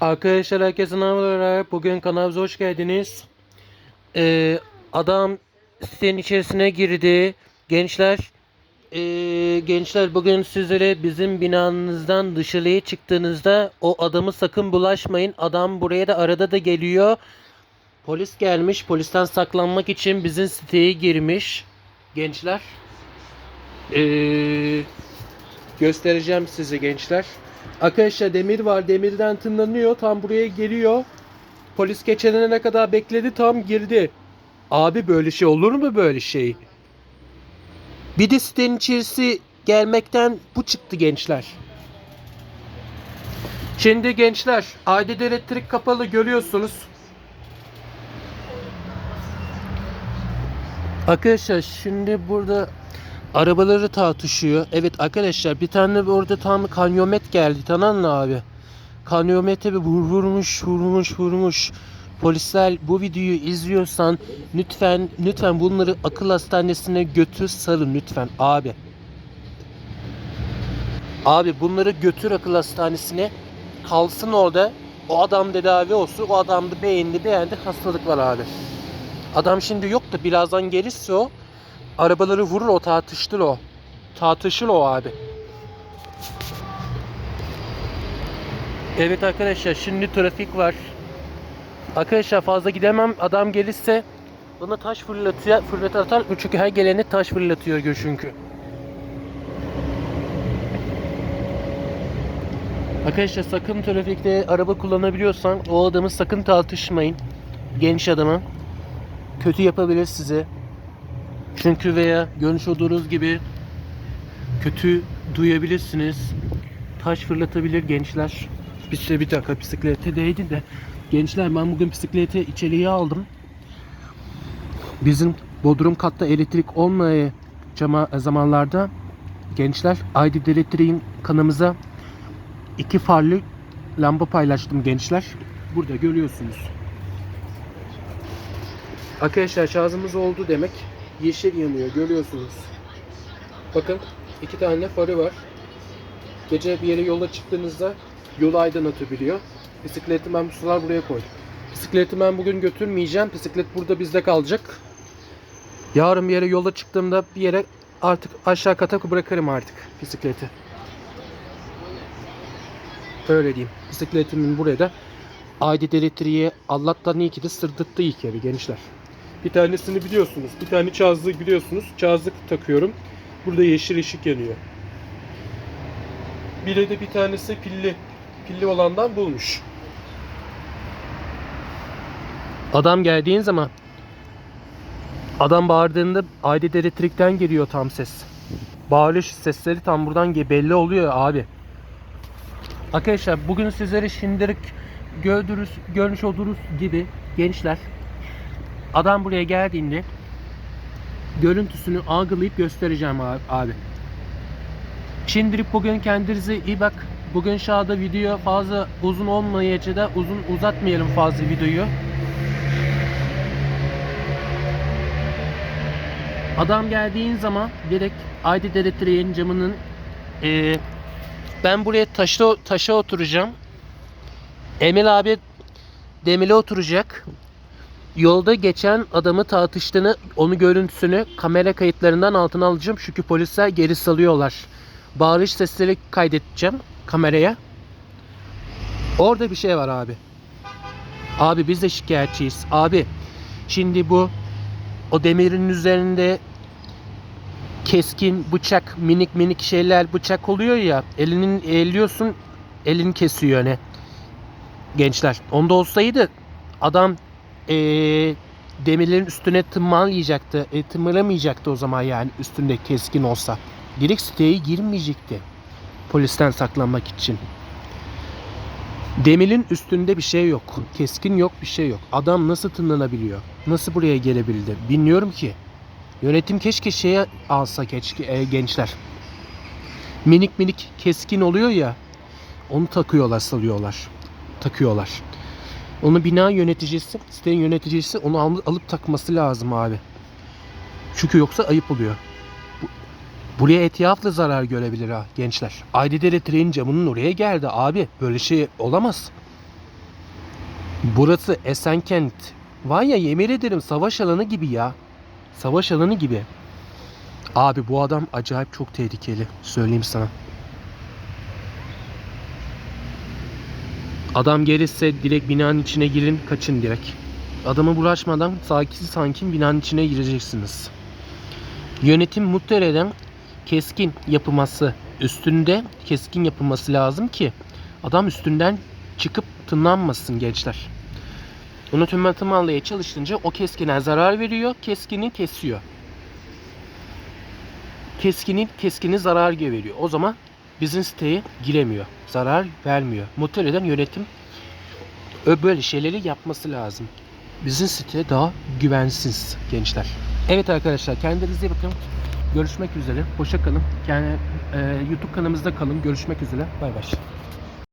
Arkadaşlar herkese merhabalar. Bugün kanalımıza hoş geldiniz. Ee, adam sitenin içerisine girdi. Gençler ee, gençler bugün sizlere bizim binanızdan dışarıya çıktığınızda o adamı sakın bulaşmayın. Adam buraya da arada da geliyor. Polis gelmiş. Polisten saklanmak için bizim siteye girmiş. Gençler. Ee, göstereceğim size gençler. Arkadaşlar demir var. Demirden tınlanıyor. Tam buraya geliyor. Polis geçene kadar bekledi. Tam girdi. Abi böyle şey olur mu böyle şey? Bir de sitenin içerisi gelmekten bu çıktı gençler. Şimdi gençler adet elektrik kapalı görüyorsunuz. Arkadaşlar şimdi burada arabaları tartışıyor. Evet arkadaşlar bir tane orada tam kanyomet geldi tamam mı abi? Kanyomete bir vur, vurmuş vurmuş vurmuş. Polisler bu videoyu izliyorsan lütfen lütfen bunları akıl hastanesine götür sarın lütfen abi. Abi bunları götür akıl hastanesine kalsın orada. O adam tedavi olsun. O adam da beğendi beğendi hastalık var abi. Adam şimdi yok da birazdan gelirse o arabaları vurur o tartıştır o. Tartışır o abi. Evet arkadaşlar şimdi trafik var. Arkadaşlar fazla gidemem. Adam gelirse bana taş fırlatıyor, fırlat atar. Çünkü her geleni taş fırlatıyor gör çünkü. Arkadaşlar sakın trafikte araba kullanabiliyorsan o adamı sakın tartışmayın. Genç adamı. Kötü yapabilir size. Çünkü veya görmüş olduğunuz gibi kötü duyabilirsiniz. Taş fırlatabilir gençler. De bir dakika bisiklete değdi de. Gençler ben bugün bisikleti içeriye aldım. Bizim bodrum katta elektrik olmayacağı zamanlarda gençler Aydın Elektriğin kanımıza iki farlı lamba paylaştım gençler. Burada görüyorsunuz. Arkadaşlar şarjımız oldu demek. Yeşil yanıyor görüyorsunuz. Bakın iki tane farı var. Gece bir yere yola çıktığınızda yolu aydınlatabiliyor. Bisikleti ben bu sular buraya koydum. Bisikleti ben bugün götürmeyeceğim. Bisiklet burada bizde kalacak. Yarın bir yere yola çıktığımda bir yere artık aşağı kata bırakırım artık bisikleti. Öyle diyeyim. Bisikletimin buraya da Aydın elektriğe Allah'tan iyi ki de sırdıttı iyi ki gençler. Bir tanesini biliyorsunuz. Bir tane çazlığı biliyorsunuz. Çazlık takıyorum. Burada yeşil ışık yanıyor. Bir de bir tanesi pilli. Pilli olandan bulmuş. Adam geldiğin zaman adam bağırdığında adet elektrikten geliyor tam ses. Bağırış sesleri tam buradan belli oluyor abi. Arkadaşlar bugün sizlere şimdilik gördünüz, görmüş olduğunuz gibi gençler adam buraya geldiğinde görüntüsünü algılayıp göstereceğim abi. Şimdilik bugün kendinize iyi bak. Bugün şahada video fazla uzun olmayacak da uzun uzatmayalım fazla videoyu. Adam geldiğin zaman direkt Aydın Elektriğin camının eee, ben buraya taşa, taşa oturacağım. Emel abi demire oturacak. Yolda geçen adamı tartıştığını, onu görüntüsünü kamera kayıtlarından altına alacağım. Çünkü polisler geri salıyorlar. Bağırış sesleri kaydedeceğim kameraya. Orada bir şey var abi. Abi biz de şikayetçiyiz. Abi şimdi bu o demirin üzerinde keskin bıçak minik minik şeyler bıçak oluyor ya elinin elliyorsun elini kesiyor hani gençler onda olsaydı adam eee demirlerin üstüne tırmalayacaktı e, tırmalamayacaktı o zaman yani üstünde keskin olsa direkt siteye girmeyecekti polisten saklanmak için demirin üstünde bir şey yok keskin yok bir şey yok adam nasıl tırmanabiliyor nasıl buraya gelebildi bilmiyorum ki Yönetim keşke şeye alsa keşke e, gençler. Minik minik keskin oluyor ya. Onu takıyorlar, salıyorlar. Takıyorlar. Onu bina yöneticisi, sitenin yöneticisi onu al- alıp takması lazım abi. Çünkü yoksa ayıp oluyor. Bu- Buraya etraflı zarar görebilir ha gençler. Aydidere tren camının oraya geldi abi. Böyle şey olamaz. Burası Esenkent. Var ya yemin ederim savaş alanı gibi ya. Savaş alanı gibi. Abi bu adam acayip çok tehlikeli. Söyleyeyim sana. Adam gelirse direkt binanın içine girin kaçın direkt. Adamı bulaşmadan sakin sakin binanın içine gireceksiniz. Yönetim muhtemelen keskin yapılması üstünde keskin yapılması lazım ki adam üstünden çıkıp tınlanmasın gençler. Onu tüm almaya çalışınca o keskine zarar veriyor, keskini kesiyor. Keskinin keskini zarar veriyor. O zaman bizim siteye giremiyor. Zarar vermiyor. Muhtemelen yönetim ö- böyle şeyleri yapması lazım. Bizim site daha güvensiz gençler. Evet arkadaşlar kendinize bakın. Görüşmek üzere. Hoşça kalın. Yani, e, YouTube kanalımızda kalın. Görüşmek üzere. Bay bay.